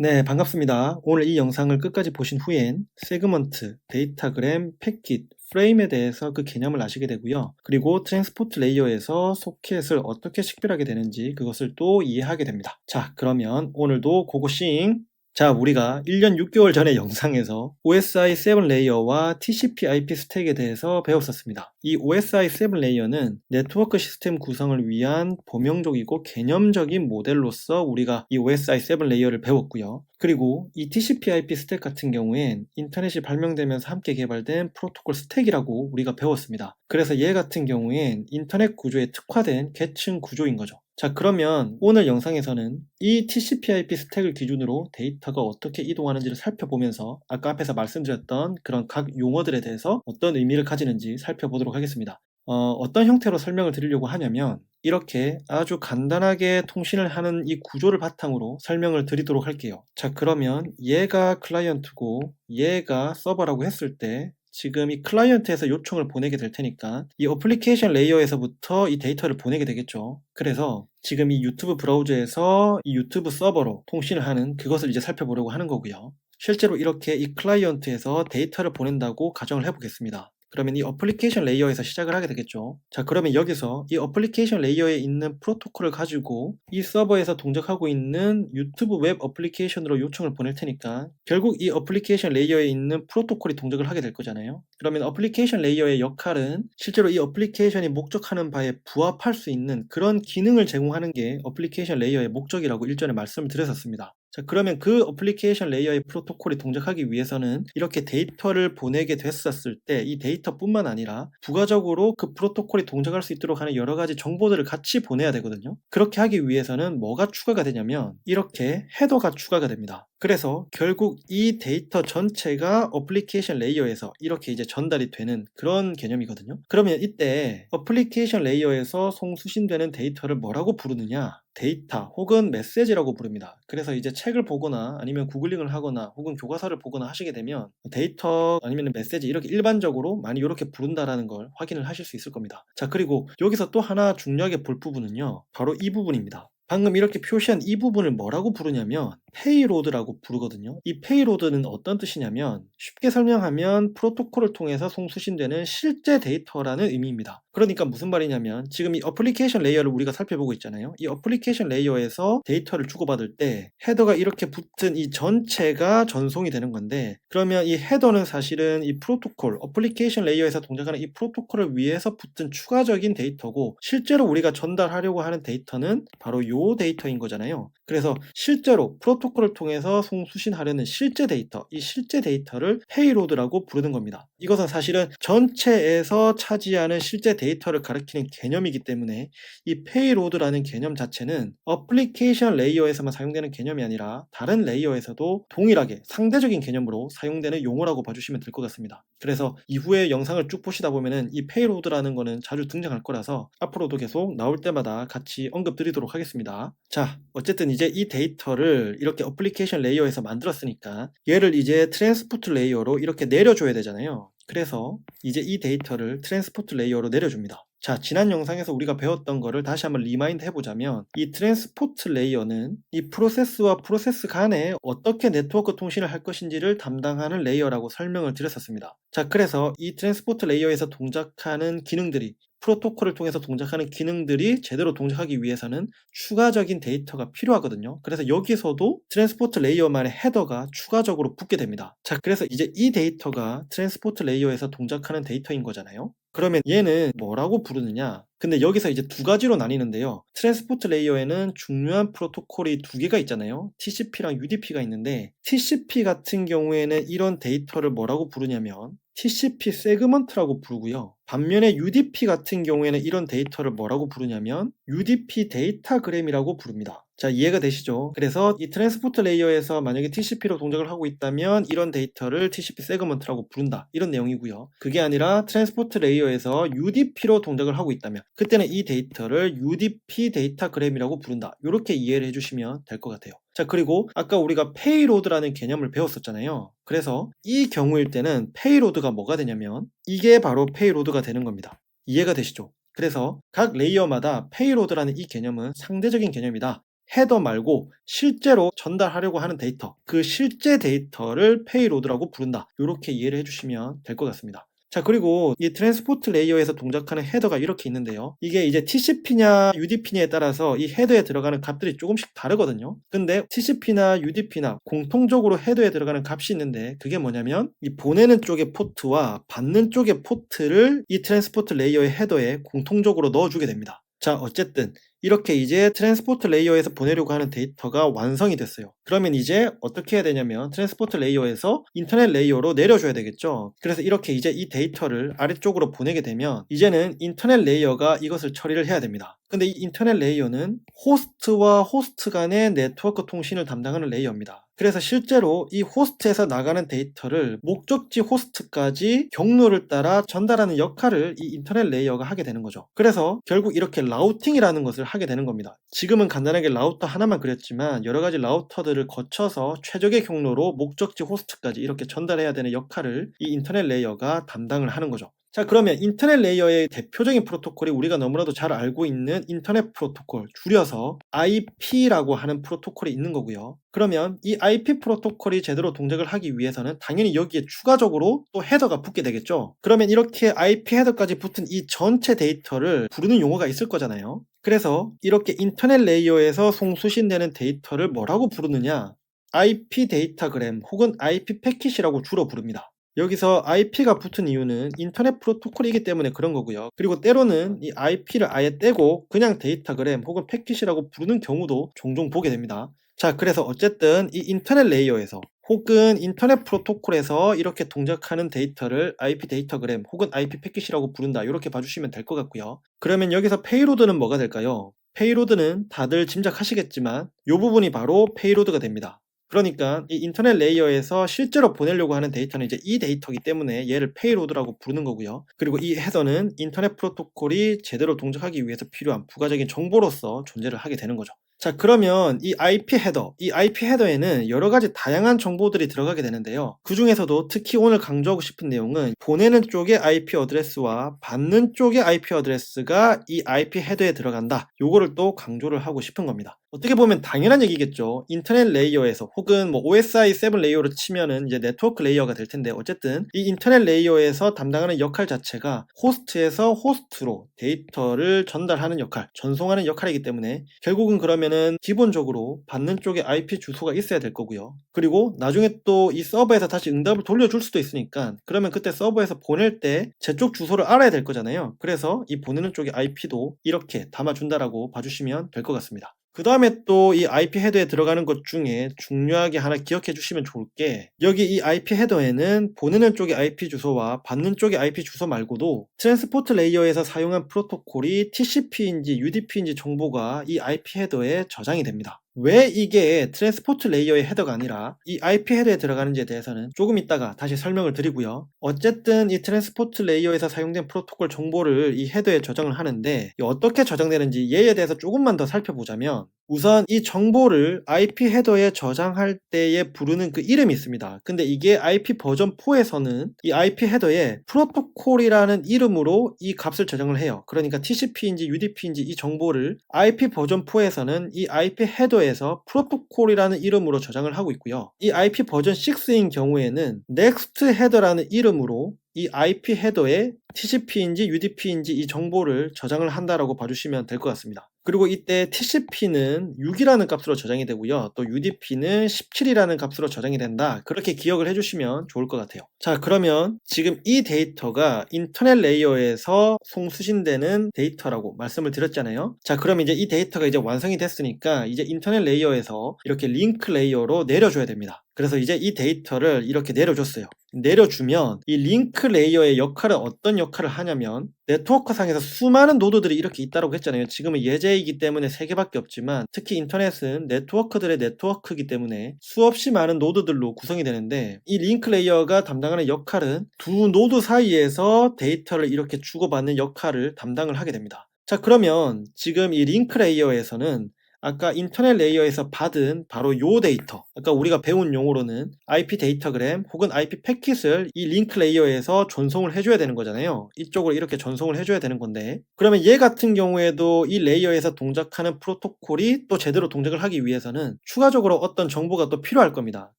네, 반갑습니다. 오늘 이 영상을 끝까지 보신 후엔 세그먼트, 데이터그램, 패킷, 프레임에 대해서 그 개념을 아시게 되고요. 그리고 트랜스포트 레이어에서 소켓을 어떻게 식별하게 되는지 그것을 또 이해하게 됩니다. 자, 그러면 오늘도 고고싱 자, 우리가 1년 6개월 전의 영상에서 OSI 7 레이어와 TCP IP 스택에 대해서 배웠었습니다. 이 OSI 7 레이어는 네트워크 시스템 구성을 위한 범용적이고 개념적인 모델로서 우리가 이 OSI 7 레이어를 배웠고요. 그리고 이 TCP IP 스택 같은 경우엔 인터넷이 발명되면서 함께 개발된 프로토콜 스택이라고 우리가 배웠습니다. 그래서 얘 같은 경우엔 인터넷 구조에 특화된 계층 구조인 거죠. 자, 그러면 오늘 영상에서는 이 TCP/IP 스택을 기준으로 데이터가 어떻게 이동하는지를 살펴보면서 아까 앞에서 말씀드렸던 그런 각 용어들에 대해서 어떤 의미를 가지는지 살펴보도록 하겠습니다. 어, 떤 형태로 설명을 드리려고 하냐면 이렇게 아주 간단하게 통신을 하는 이 구조를 바탕으로 설명을 드리도록 할게요. 자, 그러면 얘가 클라이언트고 얘가 서버라고 했을 때 지금 이 클라이언트에서 요청을 보내게 될 테니까 이 어플리케이션 레이어에서부터 이 데이터를 보내게 되겠죠. 그래서 지금 이 유튜브 브라우저에서 이 유튜브 서버로 통신을 하는 그것을 이제 살펴보려고 하는 거고요. 실제로 이렇게 이 클라이언트에서 데이터를 보낸다고 가정을 해보겠습니다. 그러면 이 어플리케이션 레이어에서 시작을 하게 되겠죠. 자, 그러면 여기서 이 어플리케이션 레이어에 있는 프로토콜을 가지고 이 서버에서 동작하고 있는 유튜브 웹 어플리케이션으로 요청을 보낼 테니까 결국 이 어플리케이션 레이어에 있는 프로토콜이 동작을 하게 될 거잖아요. 그러면 어플리케이션 레이어의 역할은 실제로 이 어플리케이션이 목적하는 바에 부합할 수 있는 그런 기능을 제공하는 게 어플리케이션 레이어의 목적이라고 일전에 말씀을 드렸었습니다. 자, 그러면 그 어플리케이션 레이어의 프로토콜이 동작하기 위해서는 이렇게 데이터를 보내게 됐었을 때 이 데이터뿐만 아니라 부가적으로 그 프로토콜이 동작할 수 있도록 하는 여러 가지 정보들을 같이 보내야 되거든요. 그렇게 하기 위해서는 뭐가 추가가 되냐면 이렇게 헤더가 추가가 됩니다. 그래서 결국 이 데이터 전체가 어플리케이션 레이어에서 이렇게 이제 전달이 되는 그런 개념이거든요. 그러면 이때 어플리케이션 레이어에서 송수신되는 데이터를 뭐라고 부르느냐? 데이터 혹은 메시지라고 부릅니다. 그래서 이제 책을 보거나 아니면 구글링을 하거나 혹은 교과서를 보거나 하시게 되면 데이터 아니면 메시지 이렇게 일반적으로 많이 이렇게 부른다라는 걸 확인을 하실 수 있을 겁니다. 자, 그리고 여기서 또 하나 중요하게 볼 부분은요. 바로 이 부분입니다. 방금 이렇게 표시한 이 부분을 뭐라고 부르냐면 페이로드라고 부르거든요. 이 페이로드는 어떤 뜻이냐면 쉽게 설명하면 프로토콜을 통해서 송수신되는 실제 데이터라는 의미입니다. 그러니까 무슨 말이냐면 지금 이 어플리케이션 레이어를 우리가 살펴보고 있잖아요. 이 어플리케이션 레이어에서 데이터를 주고받을 때 헤더가 이렇게 붙은 이 전체가 전송이 되는 건데 그러면 이 헤더는 사실은 이 프로토콜, 어플리케이션 레이어에서 동작하는 이 프로토콜을 위해서 붙은 추가적인 데이터고 실제로 우리가 전달하려고 하는 데이터는 바로 요 데이터인 거잖아요. 그래서 실제로 프로토콜을 통해서 송수신하려는 실제 데이터, 이 실제 데이터를 페이로드라고 부르는 겁니다. 이것은 사실은 전체에서 차지하는 실제 데이터를 가리키는 개념이기 때문에 이 페이로드라는 개념 자체는 어플리케이션 레이어에서만 사용되는 개념이 아니라 다른 레이어에서도 동일하게 상대적인 개념으로 사용되는 용어라고 봐주시면 될 것 같습니다. 그래서 이후에 영상을 쭉 보시다 보면은 이 페이로드라는 거는 자주 등장할 거라서 앞으로도 계속 나올 때마다 같이 언급 드리도록 하겠습니다. 자, 어쨌든 이제 이 데이터를 이렇게 어플리케이션 레이어에서 만들었으니까 얘를 이제 트랜스포트 레이어로 이렇게 내려줘야 되잖아요. 그래서 이제 이 데이터를 트랜스포트 레이어로 내려줍니다. 자, 지난 영상에서 우리가 배웠던 거를 다시 한번 리마인드 해보자면 이 트랜스포트 레이어는 이 프로세스와 프로세스 간에 어떻게 네트워크 통신을 할 것인지를 담당하는 레이어라고 설명을 드렸었습니다. 자, 그래서 이 트랜스포트 레이어에서 동작하는 기능들이 프로토콜을 통해서 동작하는 기능들이 제대로 동작하기 위해서는 추가적인 데이터가 필요하거든요. 그래서 여기서도 트랜스포트 레이어만의 헤더가 추가적으로 붙게 됩니다. 자, 그래서 이제 이 데이터가 트랜스포트 레이어에서 동작하는 데이터인 거잖아요. 그러면 얘는 뭐라고 부르느냐? 근데 여기서 이제 두 가지로 나뉘는데요. 트랜스포트 레이어에는 중요한 프로토콜이 두 개가 있잖아요. TCP랑 UDP가 있는데 TCP 같은 경우에는 이런 데이터를 뭐라고 부르냐면 TCP 세그먼트라고 부르고요. 반면에 UDP 같은 경우에는 이런 데이터를 뭐라고 부르냐면 UDP 데이터그램이라고 부릅니다. 자, 이해가 되시죠? 그래서 이 트랜스포트 레이어에서 만약에 TCP로 동작을 하고 있다면 이런 데이터를 TCP 세그먼트라고 부른다. 이런 내용이고요. 그게 아니라 트랜스포트 레이어에서 UDP로 동작을 하고 있다면 그때는 이 데이터를 UDP 데이터그램이라고 부른다. 이렇게 이해를 해주시면 될 것 같아요. 자, 그리고 아까 우리가 페이로드라는 개념을 배웠었잖아요. 그래서 이 경우일 때는 페이로드가 뭐가 되냐면 이게 바로 페이로드가 되는 겁니다. 이해가 되시죠? 그래서 각 레이어마다 페이로드라는 이 개념은 상대적인 개념이다. 헤더 말고 실제로 전달하려고 하는 데이터, 그 실제 데이터를 페이로드라고 부른다. 이렇게 이해를 해주시면 될 것 같습니다. 자, 그리고 이 트랜스포트 레이어에서 동작하는 헤더가 이렇게 있는데요. 이게 이제 TCP냐 UDP냐에 따라서 이 헤더에 들어가는 값들이 조금씩 다르거든요. 근데 TCP나 UDP나 공통적으로 헤더에 들어가는 값이 있는데 그게 뭐냐면 이 보내는 쪽의 포트와 받는 쪽의 포트를 이 트랜스포트 레이어의 헤더에 공통적으로 넣어주게 됩니다. 자, 어쨌든 이렇게 이제 트랜스포트 레이어에서 보내려고 하는 데이터가 완성이 됐어요. 그러면 이제 어떻게 해야 되냐면 트랜스포트 레이어에서 인터넷 레이어로 내려줘야 되겠죠. 그래서 이렇게 이제 이 데이터를 아래쪽으로 보내게 되면 이제는 인터넷 레이어가 이것을 처리를 해야 됩니다. 근데 이 인터넷 레이어는 호스트와 호스트 간의 네트워크 통신을 담당하는 레이어입니다. 그래서 실제로 이 호스트에서 나가는 데이터를 목적지 호스트까지 경로를 따라 전달하는 역할을 이 인터넷 레이어가 하게 되는 거죠. 그래서 결국 이렇게 라우팅이라는 것을 하게 되는 겁니다. 지금은 간단하게 라우터 하나만 그렸지만 여러 가지 라우터들을 거쳐서 최적의 경로로 목적지 호스트까지 이렇게 전달해야 되는 역할을 이 인터넷 레이어가 담당을 하는 거죠. 자 그러면 인터넷 레이어의 대표적인 프로토콜이 우리가 너무나도 잘 알고 있는 인터넷 프로토콜 줄여서 IP라고 하는 프로토콜이 있는 거고요. 그러면 이 IP 프로토콜이 제대로 동작을 하기 위해서는 당연히 여기에 추가적으로 또 헤더가 붙게 되겠죠. 그러면 이렇게 IP 헤더까지 붙은 이 전체 데이터를 부르는 용어가 있을 거잖아요. 그래서 이렇게 인터넷 레이어에서 송수신되는 데이터를 뭐라고 부르느냐? IP 데이터그램 혹은 IP 패킷이라고 주로 부릅니다. 여기서 IP가 붙은 이유는 인터넷 프로토콜이기 때문에 그런 거고요. 그리고 때로는 이 IP를 아예 떼고 그냥 데이터그램 혹은 패킷이라고 부르는 경우도 종종 보게 됩니다. 자, 그래서 어쨌든 이 인터넷 레이어에서 혹은 인터넷 프로토콜에서 이렇게 동작하는 데이터를 IP 데이터그램 혹은 IP 패킷이라고 부른다. 이렇게 봐주시면 될 것 같고요. 그러면 여기서 페이로드는 뭐가 될까요? 페이로드는 다들 짐작하시겠지만 이 부분이 바로 페이로드가 됩니다. 그러니까 이 인터넷 레이어에서 실제로 보내려고 하는 데이터는 이제 이 데이터이기 때문에 얘를 페이로드라고 부르는 거고요. 그리고 이 헤더는 인터넷 프로토콜이 제대로 동작하기 위해서 필요한 부가적인 정보로서 존재를 하게 되는 거죠. 자, 그러면 이 IP 헤더, 이 IP 헤더에는 여러 가지 다양한 정보들이 들어가게 되는데요. 그 중에서도 특히 오늘 강조하고 싶은 내용은 보내는 쪽의 IP 어드레스와 받는 쪽의 IP 어드레스가 이 IP 헤더에 들어간다. 요거를 또 강조를 하고 싶은 겁니다. 어떻게 보면 당연한 얘기겠죠. 인터넷 레이어에서 혹은 뭐 OSI 7 레이어로 치면은 이제 네트워크 레이어가 될 텐데 어쨌든 이 인터넷 레이어에서 담당하는 역할 자체가 호스트에서 호스트로 데이터를 전달하는 역할, 전송하는 역할이기 때문에 결국은 그러면은 기본적으로 받는 쪽에 IP 주소가 있어야 될 거고요. 그리고 나중에 또 이 서버에서 다시 응답을 돌려줄 수도 있으니까 그러면 그때 서버에서 보낼 때 제 쪽 주소를 알아야 될 거잖아요. 그래서 이 보내는 쪽의 IP도 이렇게 담아준다라고 봐주시면 될 것 같습니다. 그 다음에 또 이 IP 헤더에 들어가는 것 중에 중요하게 하나 기억해 주시면 좋을 게 여기 이 IP 헤더에는 보내는 쪽의 IP 주소와 받는 쪽의 IP 주소 말고도 트랜스포트 레이어에서 사용한 프로토콜이 TCP인지 UDP인지 정보가 이 IP 헤더에 저장이 됩니다. 왜 이게 트랜스포트 레이어의 헤더가 아니라 이 IP 헤더에 들어가는지에 대해서는 조금 이따가 다시 설명을 드리고요. 어쨌든 이 트랜스포트 레이어에서 사용된 프로토콜 정보를 이 헤더에 저장을 하는데 어떻게 저장되는지 얘에 대해서 조금만 더 살펴보자면 우선 이 정보를 IP 헤더에 저장할 때에 부르는 그 이름이 있습니다. 근데 이게 IP 버전 4에서는 이 IP 헤더에 프로토콜이라는 이름으로 이 값을 저장을 해요. 그러니까 TCP인지 UDP인지 이 정보를 IP 버전 4에서는 이 IP 헤더에 서 프로토콜이라는 이름으로 저장을 하고 있고요. 이 IP 버전 6인 경우에는 next 헤더라는 이름으로 이 IP 헤더에 TCP인지 UDP인지 이 정보를 저장을 한다라고 봐주시면 될 것 같습니다. 그리고 이때 TCP는 6이라는 값으로 저장이 되고요. 또 UDP는 17이라는 값으로 저장이 된다. 그렇게 기억을 해주시면 좋을 것 같아요. 자, 그러면 지금 이 데이터가 인터넷 레이어에서 송수신되는 데이터라고 말씀을 드렸잖아요. 자, 그럼 이제 이 데이터가 이제 완성이 됐으니까 이제 인터넷 레이어에서 이렇게 링크 레이어로 내려줘야 됩니다. 그래서 이제 이 데이터를 이렇게 내려줬어요. 내려주면 이 링크 레이어의 역할은 어떤 역할을 하냐면 네트워크 상에서 수많은 노드들이 이렇게 있다고 했잖아요. 지금은 예제이기 때문에 3개밖에 없지만 특히 인터넷은 네트워크들의 네트워크이기 때문에 수없이 많은 노드들로 구성이 되는데 이 링크 레이어가 담당하는 역할은 두 노드 사이에서 데이터를 이렇게 주고받는 역할을 담당을 하게 됩니다. 자 그러면 지금 이 링크 레이어에서는 아까 인터넷 레이어에서 받은 바로 요 데이터 아까 우리가 배운 용어로는 IP 데이터그램 혹은 IP 패킷을 이 링크 레이어에서 전송을 해줘야 되는 거잖아요. 이쪽으로 이렇게 전송을 해줘야 되는 건데. 그러면 얘 같은 경우에도 이 레이어에서 동작하는 프로토콜이 또 제대로 동작을 하기 위해서는 추가적으로 어떤 정보가 또 필요할 겁니다.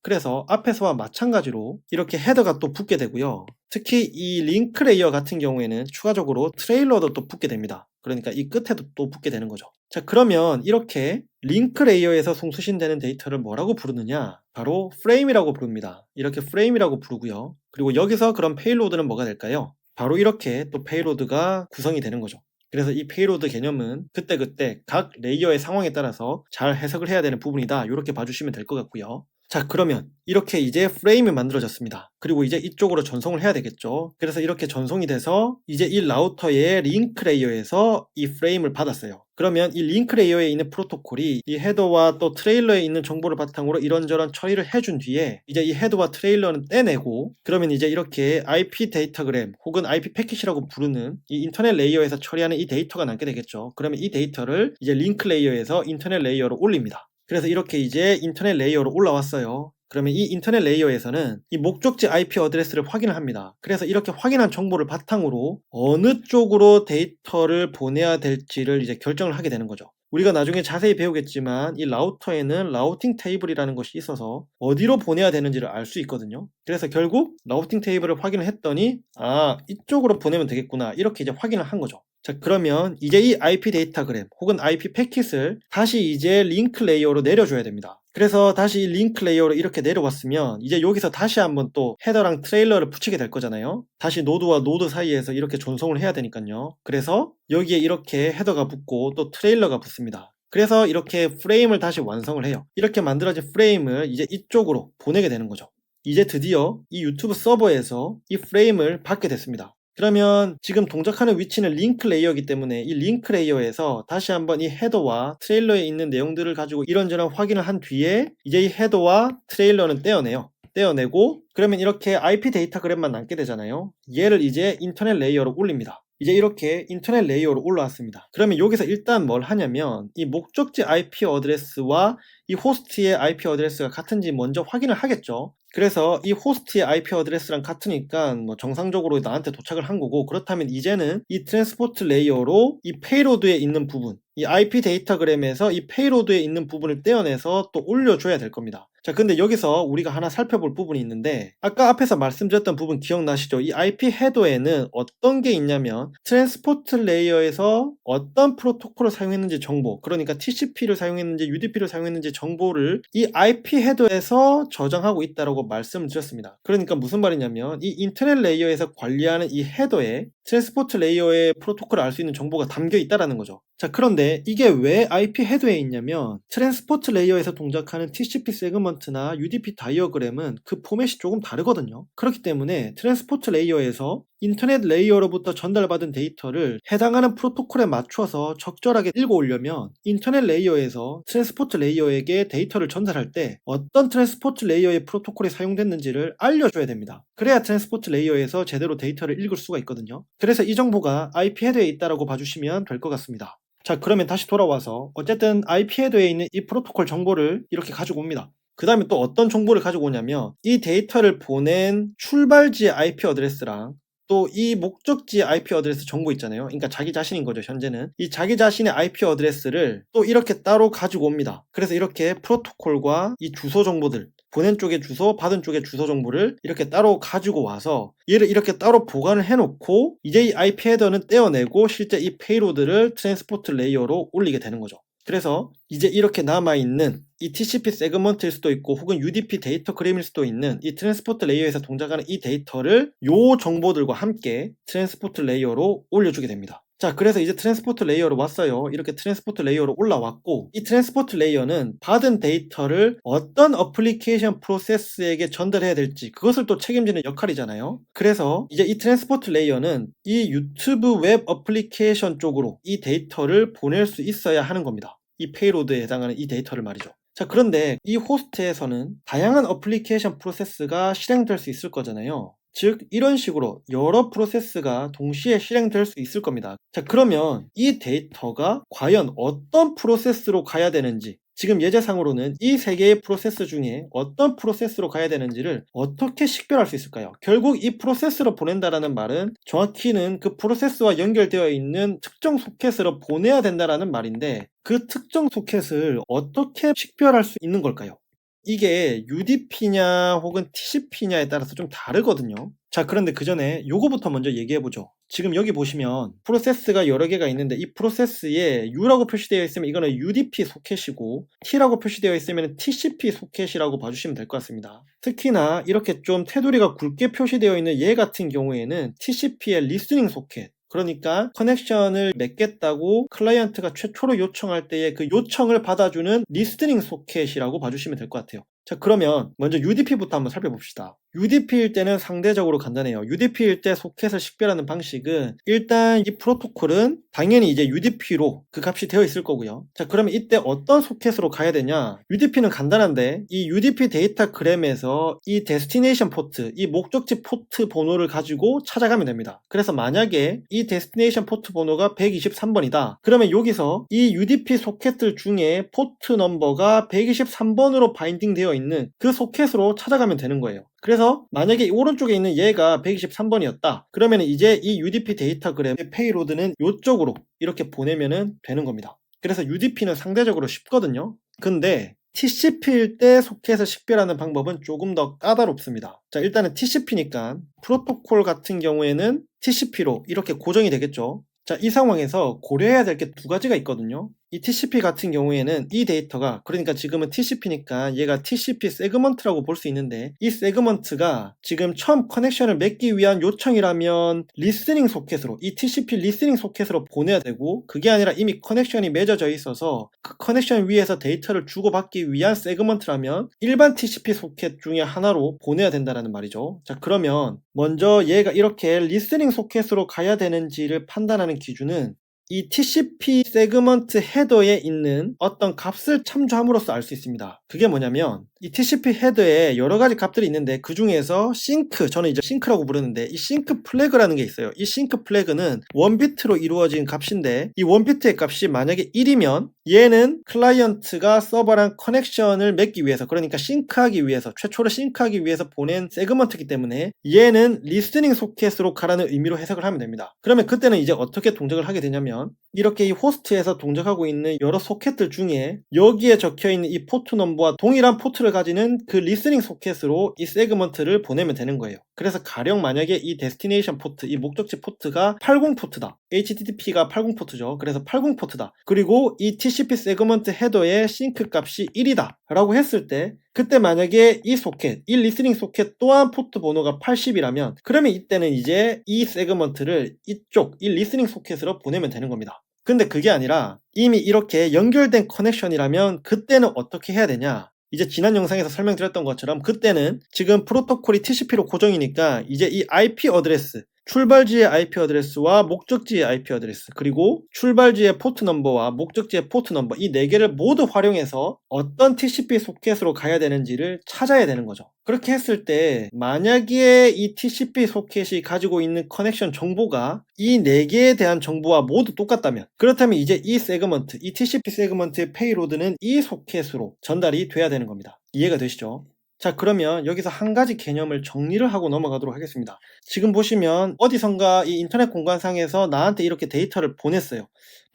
그래서 앞에서와 마찬가지로 이렇게 헤더가 또 붙게 되고요. 특히 이 링크 레이어 같은 경우에는 추가적으로 트레일러도 또 붙게 됩니다. 그러니까 이 끝에도 또 붙게 되는 거죠. 자, 그러면 이렇게 링크 레이어에서 송수신되는 데이터를 뭐라고 부르느냐? 바로 프레임이라고 부릅니다. 이렇게 프레임이라고 부르고요. 그리고 여기서 그럼 페이로드는 뭐가 될까요? 바로 이렇게 또 페이로드가 구성이 되는 거죠. 그래서 이 페이로드 개념은 그때그때 각 레이어의 상황에 따라서 잘 해석을 해야 되는 부분이다. 이렇게 봐주시면 될 것 같고요. 자 그러면 이렇게 이제 프레임이 만들어졌습니다. 그리고 이제 이쪽으로 전송을 해야 되겠죠. 그래서 이렇게 전송이 돼서 이제 이 라우터의 링크 레이어에서 이 프레임을 받았어요. 그러면 이 링크 레이어에 있는 프로토콜이 이 헤더와 또 트레일러에 있는 정보를 바탕으로 이런저런 처리를 해준 뒤에 이제 이 헤더와 트레일러는 떼내고 그러면 이제 이렇게 IP 데이터그램 혹은 IP 패킷이라고 부르는 이 인터넷 레이어에서 처리하는 이 데이터가 남게 되겠죠. 그러면 이 데이터를 이제 링크 레이어에서 인터넷 레이어로 올립니다 그래서 이렇게 이제 인터넷 레이어로 올라왔어요. 그러면 이 인터넷 레이어에서는 이 목적지 IP 어드레스를 확인을 합니다. 그래서 이렇게 확인한 정보를 바탕으로 어느 쪽으로 데이터를 보내야 될지를 이제 결정을 하게 되는 거죠. 우리가 나중에 자세히 배우겠지만 이 라우터에는 라우팅 테이블이라는 것이 있어서 어디로 보내야 되는지를 알 수 있거든요. 그래서 결국 라우팅 테이블을 확인을 했더니 아 이쪽으로 보내면 되겠구나 이렇게 이제 확인을 한 거죠. 자 그러면 이제 이 IP 데이터그램 혹은 IP 패킷을 다시 이제 링크 레이어로 내려줘야 됩니다. 그래서 다시 링크 레이어로 이렇게 내려왔으면 이제 여기서 다시 한번 또 헤더랑 트레일러를 붙이게 될 거잖아요. 다시 노드와 노드 사이에서 이렇게 전송을 해야 되니까요. 그래서 여기에 이렇게 헤더가 붙고 또 트레일러가 붙습니다. 그래서 이렇게 프레임을 다시 완성을 해요. 이렇게 만들어진 프레임을 이제 이쪽으로 보내게 되는 거죠. 이제 드디어 이 유튜브 서버에서 이 프레임을 받게 됐습니다. 그러면 지금 동작하는 위치는 링크 레이어이기 때문에 이 링크 레이어에서 다시 한번 이 헤더와 트레일러에 있는 내용들을 가지고 이런저런 확인을 한 뒤에 이제 이 헤더와 트레일러는 떼어내요. 떼어내고 그러면 이렇게 IP 데이터그램만 남게 되잖아요. 얘를 이제 인터넷 레이어로 올립니다. 이제 이렇게 인터넷 레이어로 올라왔습니다. 그러면 여기서 일단 뭘 하냐면 이 목적지 IP 어드레스와 이 호스트의 IP 어드레스가 같은지 먼저 확인을 하겠죠. 그래서 이 호스트의 IP 어드레스랑 같으니까 뭐 정상적으로 나한테 도착을 한 거고 그렇다면 이제는 이 트랜스포트 레이어로 이 페이로드에 있는 부분 이 IP 데이터그램에서 이 페이로드에 있는 부분을 떼어내서 또 올려줘야 될 겁니다. 자, 근데 여기서 우리가 하나 살펴볼 부분이 있는데 아까 앞에서 말씀드렸던 부분 기억나시죠? 이 IP 헤더에는 어떤 게 있냐면 트랜스포트 레이어에서 어떤 프로토콜을 사용했는지 정보 그러니까 TCP를 사용했는지 UDP를 사용했는지 정보를 이 IP 헤더에서 저장하고 있다라고 말씀을 드렸습니다. 그러니까 무슨 말이냐면 이 인터넷 레이어에서 관리하는 이 헤더에 트랜스포트 레이어의 프로토콜을 알 수 있는 정보가 담겨 있다라는 거죠. 자, 그런데 이게 왜 IP 헤더에 있냐면 트랜스포트 레이어에서 동작하는 TCP 세그먼트나 UDP 다이어그램은 그 포맷이 조금 다르거든요. 그렇기 때문에 트랜스포트 레이어에서 인터넷 레이어로부터 전달받은 데이터를 해당하는 프로토콜에 맞춰서 적절하게 읽어 오려면 인터넷 레이어에서 트랜스포트 레이어에게 데이터를 전달할 때 어떤 트랜스포트 레이어의 프로토콜이 사용됐는지를 알려줘야 됩니다. 그래야 트랜스포트 레이어에서 제대로 데이터를 읽을 수가 있거든요. 그래서 이 정보가 IP 헤드에 있다라고 봐주시면 될 것 같습니다. 자 그러면 다시 돌아와서 어쨌든 IP 헤드에 있는 이 프로토콜 정보를 이렇게 가지고 옵니다. 그 다음에 또 어떤 정보를 가지고 오냐면 이 데이터를 보낸 출발지의 IP 어드레스랑 또 이 목적지 IP 어드레스 정보 있잖아요. 그러니까 자기 자신인 거죠, 현재는. 이 자기 자신의 IP 어드레스를 또 이렇게 따로 가지고 옵니다. 그래서 이렇게 프로토콜과 이 주소 정보들, 보낸 쪽의 주소, 받은 쪽의 주소 정보를 이렇게 따로 가지고 와서 얘를 이렇게 따로 보관을 해놓고 이제 이 IP 헤더는 떼어내고 실제 이 페이로드를 트랜스포트 레이어로 올리게 되는 거죠. 그래서 이제 이렇게 남아있는 이 TCP 세그먼트일 수도 있고 혹은 UDP 데이터 그램일 수도 있는 이 트랜스포트 레이어에서 동작하는 이 데이터를 요 정보들과 함께 트랜스포트 레이어로 올려주게 됩니다. 자, 그래서 이제 트랜스포트 레이어로 왔어요. 이렇게 트랜스포트 레이어로 올라왔고, 이 트랜스포트 레이어는 받은 데이터를 어떤 어플리케이션 프로세스에게 전달해야 될지, 그것을 또 책임지는 역할이잖아요. 그래서 이제 이 트랜스포트 레이어는 이 유튜브 웹 어플리케이션 쪽으로 이 데이터를 보낼 수 있어야 하는 겁니다. 이 페이로드에 해당하는 이 데이터를 말이죠. 자, 그런데 이 호스트에서는 다양한 어플리케이션 프로세스가 실행될 수 있을 거잖아요. 즉 이런 식으로 여러 프로세스가 동시에 실행될 수 있을 겁니다. 자 그러면 이 데이터가 과연 어떤 프로세스로 가야 되는지 지금 예제상으로는 이 세 개의 프로세스 중에 어떤 프로세스로 가야 되는지를 어떻게 식별할 수 있을까요? 결국 이 프로세스로 보낸다라는 말은 정확히는 그 프로세스와 연결되어 있는 특정 소켓으로 보내야 된다라는 말인데 그 특정 소켓을 어떻게 식별할 수 있는 걸까요? 이게 UDP냐 혹은 TCP냐에 따라서 좀 다르거든요. 자, 그런데 그 전에 요거부터 먼저 얘기해 보죠. 지금 여기 보시면 프로세스가 여러 개가 있는데 이 프로세스에 U라고 표시되어 있으면 이거는 UDP 소켓이고 T라고 표시되어 있으면 TCP 소켓이라고 봐주시면 될 것 같습니다. 특히나 이렇게 좀 테두리가 굵게 표시되어 있는 얘 같은 경우에는 TCP의 리스닝 소켓 그러니까 커넥션을 맺겠다고 클라이언트가 최초로 요청할 때의 그 요청을 받아주는 리스닝 소켓이라고 봐주시면 될 것 같아요. 자 그러면 먼저 UDP부터 한번 살펴봅시다. UDP일 때는 상대적으로 간단해요. UDP일 때 소켓을 식별하는 방식은 일단 이 프로토콜은 당연히 이제 UDP로 그 값이 되어 있을 거고요. 자 그러면 이때 어떤 소켓으로 가야 되냐? UDP는 간단한데 이 UDP 데이터 그램에서 이 데스티네이션 포트, 이 목적지 포트 번호를 가지고 찾아가면 됩니다. 그래서 만약에 이 데스티네이션 포트 번호가 123번이다. 그러면 여기서 이 UDP 소켓들 중에 포트 넘버가 123번으로 바인딩 되어 있는 그 소켓으로 찾아가면 되는 거예요. 그래서 만약에 오른쪽에 있는 얘가 123번이었다. 그러면 이제 이 UDP 데이터그램의 페이로드는 이쪽으로 이렇게 보내면 되는 겁니다. 그래서 UDP는 상대적으로 쉽거든요. 근데 TCP일 때 소켓을 식별하는 방법은 조금 더 까다롭습니다. 자, 일단은 TCP니까 프로토콜 같은 경우에는 TCP로 이렇게 고정이 되겠죠. 자, 이 상황에서 고려해야 될 게 두 가지가 있거든요. 이 TCP 같은 경우에는 이 데이터가 그러니까 지금은 TCP니까 얘가 TCP 세그먼트라고 볼 수 있는데 이 세그먼트가 지금 처음 커넥션을 맺기 위한 요청이라면 리스닝 소켓으로 이 TCP 리스닝 소켓으로 보내야 되고 그게 아니라 이미 커넥션이 맺어져 있어서 그 커넥션 위에서 데이터를 주고받기 위한 세그먼트라면 일반 TCP 소켓 중에 하나로 보내야 된다는 말이죠. 자 그러면 먼저 얘가 이렇게 리스닝 소켓으로 가야 되는지를 판단하는 기준은 이 TCP 세그먼트 헤더에 있는 어떤 값을 참조함으로써 알 수 있습니다. 그게 뭐냐면 이 TCP 헤더에 여러 가지 값들이 있는데 그 중에서 싱크, 저는 이제 싱크라고 부르는데 이 싱크 플래그라는 게 있어요. 이 싱크 플래그는 원비트로 이루어진 값인데 이 원비트의 값이 만약에 1이면 얘는 클라이언트가 서버랑 커넥션을 맺기 위해서 그러니까 싱크하기 위해서 최초로 싱크하기 위해서 보낸 세그먼트이기 때문에 얘는 리스닝 소켓으로 가라는 의미로 해석을 하면 됩니다. 그러면 그때는 이제 어떻게 동작을 하게 되냐면 이렇게 이 호스트에서 동작하고 있는 여러 소켓들 중에 여기에 적혀 있는 이 포트 넘버와 동일한 포트를 가지는 그 리스닝 소켓으로 이 세그먼트를 보내면 되는 거예요. 그래서 가령 만약에 이 데스티네이션 포트, 이 목적지 포트가 80 포트다. HTTP가 80 포트죠. 그래서 80 포트다. 그리고 이 TCP 세그먼트 헤더의 싱크 값이 1이다. 라고 했을 때 그때 만약에 이 소켓, 이 리스닝 소켓 또한 포트 번호가 80이라면 그러면 이때는 이제 이 세그먼트를 이쪽, 이 리스닝 소켓으로 보내면 되는 겁니다. 근데 그게 아니라 이미 이렇게 연결된 커넥션이라면 그때는 어떻게 해야 되냐? 이제 지난 영상에서 설명드렸던 것처럼 그때는 지금 프로토콜이 TCP로 고정이니까 이제 이 IP 어드레스 출발지의 IP 어드레스와 목적지의 IP 어드레스 그리고 출발지의 포트 넘버와 목적지의 포트 넘버 이 네 개를 모두 활용해서 어떤 TCP 소켓으로 가야 되는지를 찾아야 되는 거죠. 그렇게 했을 때 만약에 이 TCP 소켓이 가지고 있는 커넥션 정보가 이 네 개에 대한 정보와 모두 똑같다면 그렇다면 이제 이 세그먼트, 이 TCP 세그먼트의 페이로드는 이 소켓으로 전달이 돼야 되는 겁니다. 이해가 되시죠? 자 그러면 여기서 한 가지 개념을 정리를 하고 넘어가도록 하겠습니다. 지금 보시면 어디선가 이 인터넷 공간상에서 나한테 이렇게 데이터를 보냈어요.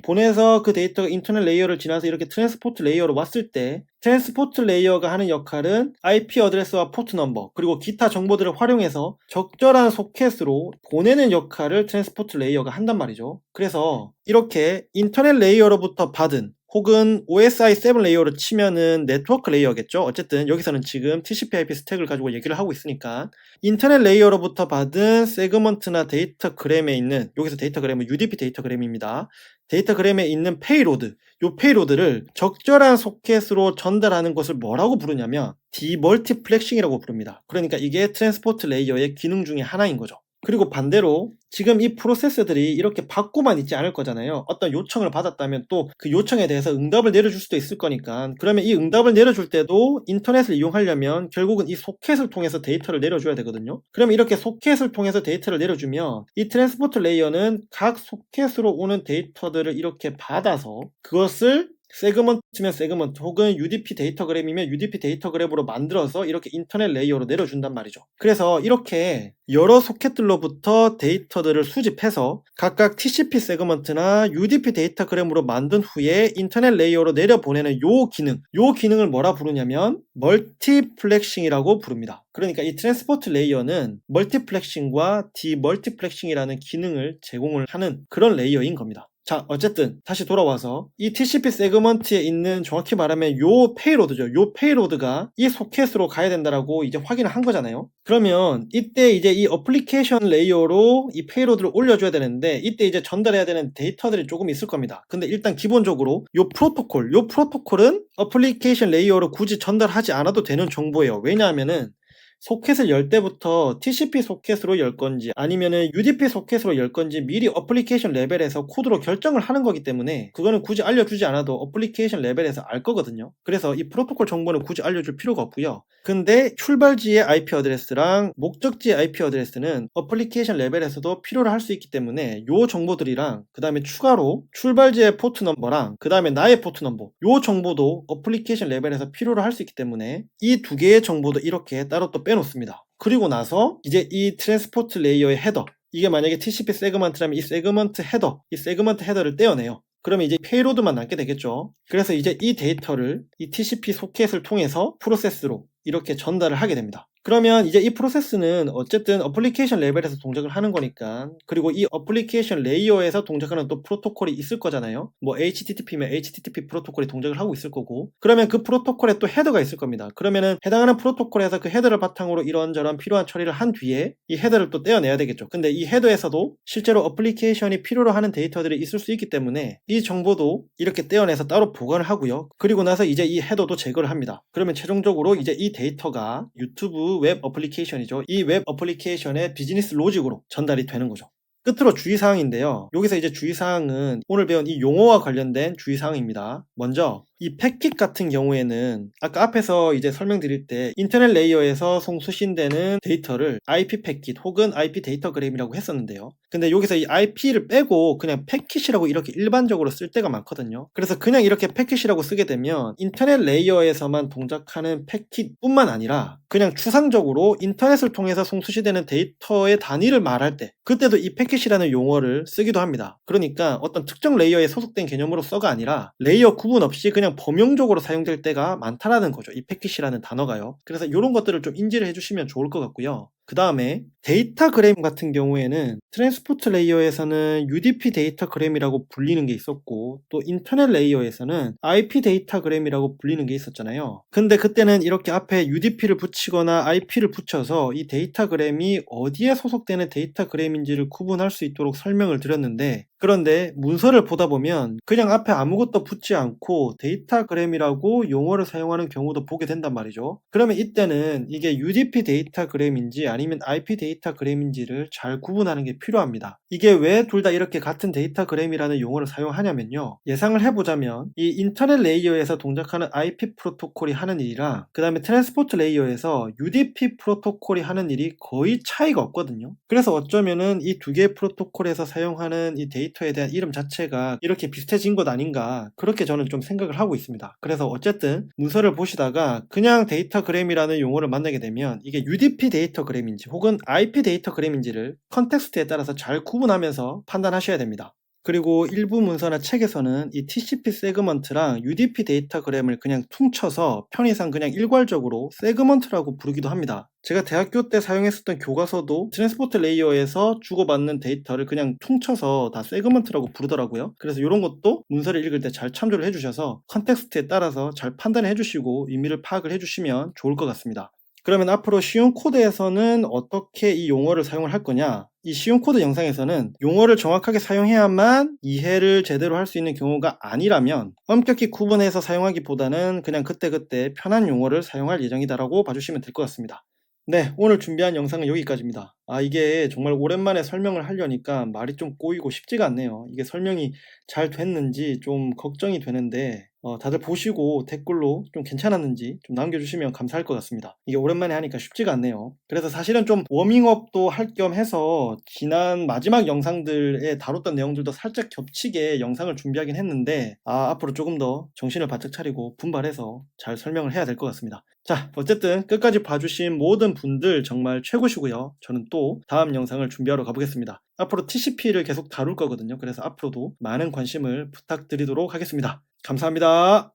보내서 그 데이터가 인터넷 레이어를 지나서 이렇게 트랜스포트 레이어로 왔을 때 트랜스포트 레이어가 하는 역할은 IP 어드레스와 포트 넘버 그리고 기타 정보들을 활용해서 적절한 소켓으로 보내는 역할을 트랜스포트 레이어가 한단 말이죠. 그래서 이렇게 인터넷 레이어로부터 받은 혹은 OSI 7 레이어로 치면은 네트워크 레이어겠죠. 어쨌든 여기서는 지금 TCP/IP 스택을 가지고 얘기를 하고 있으니까 인터넷 레이어로부터 받은 세그먼트나 데이터 그램에 있는 여기서 데이터 그램은 UDP 데이터 그램입니다. 데이터 그램에 있는 페이로드, 요 페이로드를 적절한 소켓으로 전달하는 것을 뭐라고 부르냐면 디멀티플렉싱이라고 부릅니다. 그러니까 이게 트랜스포트 레이어의 기능 중에 하나인 거죠. 그리고 반대로 지금 이 프로세스들이 이렇게 받고만 있지 않을 거잖아요. 어떤 요청을 받았다면 또 그 요청에 대해서 응답을 내려줄 수도 있을 거니까. 그러면 이 응답을 내려줄 때도 인터넷을 이용하려면 결국은 이 소켓을 통해서 데이터를 내려줘야 되거든요. 그러면 이렇게 소켓을 통해서 데이터를 내려주면 이 트랜스포트 레이어는 각 소켓으로 오는 데이터들을 이렇게 받아서 그것을 세그먼트면 세그먼트 혹은 UDP 데이터그램이면 UDP 데이터그램으로 만들어서 이렇게 인터넷 레이어로 내려준단 말이죠. 그래서 이렇게 여러 소켓들로부터 데이터들을 수집해서 각각 TCP 세그먼트나 UDP 데이터그램으로 만든 후에 인터넷 레이어로 내려보내는 요 기능, 요 기능을 뭐라 부르냐면 멀티플렉싱이라고 부릅니다. 그러니까 이 트랜스포트 레이어는 멀티플렉싱과 디멀티플렉싱이라는 기능을 제공을 하는 그런 레이어인 겁니다. 자, 어쨌든 다시 돌아와서 이 TCP 세그먼트에 있는 정확히 말하면 요 페이로드죠. 요 페이로드가 이 소켓으로 가야 된다라고 이제 확인을 한 거잖아요. 그러면 이때 이제 이 어플리케이션 레이어로 이 페이로드를 올려줘야 되는데 이때 이제 전달해야 되는 데이터들이 조금 있을 겁니다. 근데 일단 기본적으로 요 프로토콜, 요 프로토콜은 어플리케이션 레이어로 굳이 전달하지 않아도 되는 정보예요. 왜냐하면은 소켓을 열 때부터 TCP 소켓으로 열 건지 아니면은 UDP 소켓으로 열 건지 미리 어플리케이션 레벨에서 코드로 결정을 하는 거기 때문에 그거는 굳이 알려주지 않아도 어플리케이션 레벨에서 알 거거든요. 그래서 이 프로토콜 정보는 굳이 알려줄 필요가 없고요. 근데 출발지의 IP 어드레스랑 목적지의 IP 어드레스는 어플리케이션 레벨에서도 필요로 할 수 있기 때문에 요 정보들이랑 그 다음에 추가로 출발지의 포트 넘버랑 그 다음에 나의 포트 넘버 요 정보도 어플리케이션 레벨에서 필요로 할 수 있기 때문에 이 두 개의 정보도 이렇게 따로 또 빼놓습니다. 그리고 나서 이제 이 트랜스포트 레이어의 헤더 이게 만약에 TCP 세그먼트라면 이 세그먼트 헤더 이 세그먼트 헤더를 떼어내요. 그러면 이제 페이로드만 남게 되겠죠. 그래서 이제 이 데이터를 이 TCP 소켓을 통해서 프로세스로 이렇게 전달을 하게 됩니다. 그러면 이제 이 프로세스는 어쨌든 어플리케이션 레벨에서 동작을 하는 거니까 그리고 이 어플리케이션 레이어에서 동작하는 또 프로토콜이 있을 거잖아요. 뭐 HTTP면 HTTP 프로토콜이 동작을 하고 있을 거고 그러면 그 프로토콜에 또 헤더가 있을 겁니다. 그러면은 해당하는 프로토콜에서 그 헤더를 바탕으로 이런저런 필요한 처리를 한 뒤에 이 헤더를 또 떼어내야 되겠죠. 근데 이 헤더에서도 실제로 어플리케이션이 필요로 하는 데이터들이 있을 수 있기 때문에 이 정보도 이렇게 떼어내서 따로 보관을 하고요. 그리고 나서 이제 이 헤더도 제거를 합니다. 그러면 최종적으로 이제 이 데이터가 유튜브 웹 어플리케이션이죠. 이 웹 어플리케이션의 비즈니스 로직으로 전달이 되는 거죠. 끝으로 주의사항인데요. 여기서 이제 주의사항은 오늘 배운 이 용어와 관련된 주의사항입니다. 먼저 이 패킷 같은 경우에는 아까 앞에서 이제 설명드릴 때 인터넷 레이어에서 송수신되는 데이터를 IP 패킷 혹은 IP 데이터 그램이라고 했었는데요. 근데 여기서 이 IP를 빼고 그냥 패킷이라고 이렇게 일반적으로 쓸 때가 많거든요. 그래서 그냥 이렇게 패킷이라고 쓰게 되면 인터넷 레이어에서만 동작하는 패킷뿐만 아니라 그냥 추상적으로 인터넷을 통해서 송수시되는 데이터의 단위를 말할 때 그때도 이 패킷이라는 용어를 쓰기도 합니다. 그러니까 어떤 특정 레이어에 소속된 개념으로 써가 아니라 레이어 구분 없이 그냥 범용적으로 사용될 때가 많다라는 거죠. 이 패킷이라는 단어가요. 그래서 이런 것들을 좀 인지를 해주시면 좋을 것 같고요. 그 다음에 데이터 그램 같은 경우에는 트랜스포트 레이어에서는 UDP 데이터 그램이라고 불리는 게 있었고 또 인터넷 레이어에서는 IP 데이터 그램이라고 불리는 게 있었잖아요. 근데 그때는 이렇게 앞에 UDP를 붙이거나 IP를 붙여서 이 데이터 그램이 어디에 소속되는 데이터 그램인지를 구분할 수 있도록 설명을 드렸는데 그런데 문서를 보다 보면 그냥 앞에 아무것도 붙지 않고 데이터 그램이라고 용어를 사용하는 경우도 보게 된단 말이죠. 그러면 이때는 이게 UDP 데이터 그램인지 아니면 IP 데이터 그램인지를 잘 구분하는 게 필요합니다. 이게 왜 둘 다 이렇게 같은 데이터 그램이라는 용어를 사용하냐면요. 예상을 해보자면 이 인터넷 레이어에서 동작하는 IP 프로토콜이 하는 일이랑 그 다음에 트랜스포트 레이어에서 UDP 프로토콜이 하는 일이 거의 차이가 없거든요. 그래서 어쩌면은 이 두 개의 프로토콜에서 사용하는 이 데이터에 대한 이름 자체가 이렇게 비슷해진 것 아닌가 그렇게 저는 좀 생각을 하고 있습니다. 그래서 어쨌든 문서를 보시다가 그냥 데이터 그램이라는 용어를 만나게 되면 이게 UDP 데이터 그램인지 혹은 IP 데이터 그램인지를 컨텍스트에 따라서 잘 구분하면서 판단하셔야 됩니다. 그리고 일부 문서나 책에서는 이 TCP 세그먼트랑 UDP 데이터 그램을 그냥 퉁쳐서 편의상 그냥 일괄적으로 세그먼트라고 부르기도 합니다. 제가 대학교 때 사용했었던 교과서도 트랜스포트 레이어에서 주고받는 데이터를 그냥 퉁쳐서 다 세그먼트라고 부르더라고요. 그래서 이런 것도 문서를 읽을 때 잘 참조를 해주셔서 컨텍스트에 따라서 잘 판단해 주시고 의미를 파악을 해주시면 좋을 것 같습니다. 그러면 앞으로 쉬운 코드에서는 어떻게 이 용어를 사용을 할 거냐? 이 쉬운 코드 영상에서는 용어를 정확하게 사용해야만 이해를 제대로 할 수 있는 경우가 아니라면 엄격히 구분해서 사용하기보다는 그냥 그때그때 편한 용어를 사용할 예정이다라고 봐주시면 될 것 같습니다. 네, 오늘 준비한 영상은 여기까지입니다. 아, 이게 정말 오랜만에 설명을 하려니까 말이 좀 꼬이고 쉽지가 않네요. 이게 설명이 잘 됐는지 좀 걱정이 되는데, 어, 다들 보시고 댓글로 좀 괜찮았는지 좀 남겨주시면 감사할 것 같습니다. 이게 오랜만에 하니까 쉽지가 않네요. 그래서 사실은 좀 워밍업도 할 겸 해서 지난 마지막 영상들에 다뤘던 내용들도 살짝 겹치게 영상을 준비하긴 했는데, 아, 앞으로 조금 더 정신을 바짝 차리고 분발해서 잘 설명을 해야 될 것 같습니다. 자, 어쨌든 끝까지 봐주신 모든 분들 정말 최고시고요. 저는 또 다음 영상을 준비하러 가보겠습니다. 앞으로 TCP를 계속 다룰 거거든요. 그래서 앞으로도 많은 관심을 부탁드리도록 하겠습니다. 감사합니다.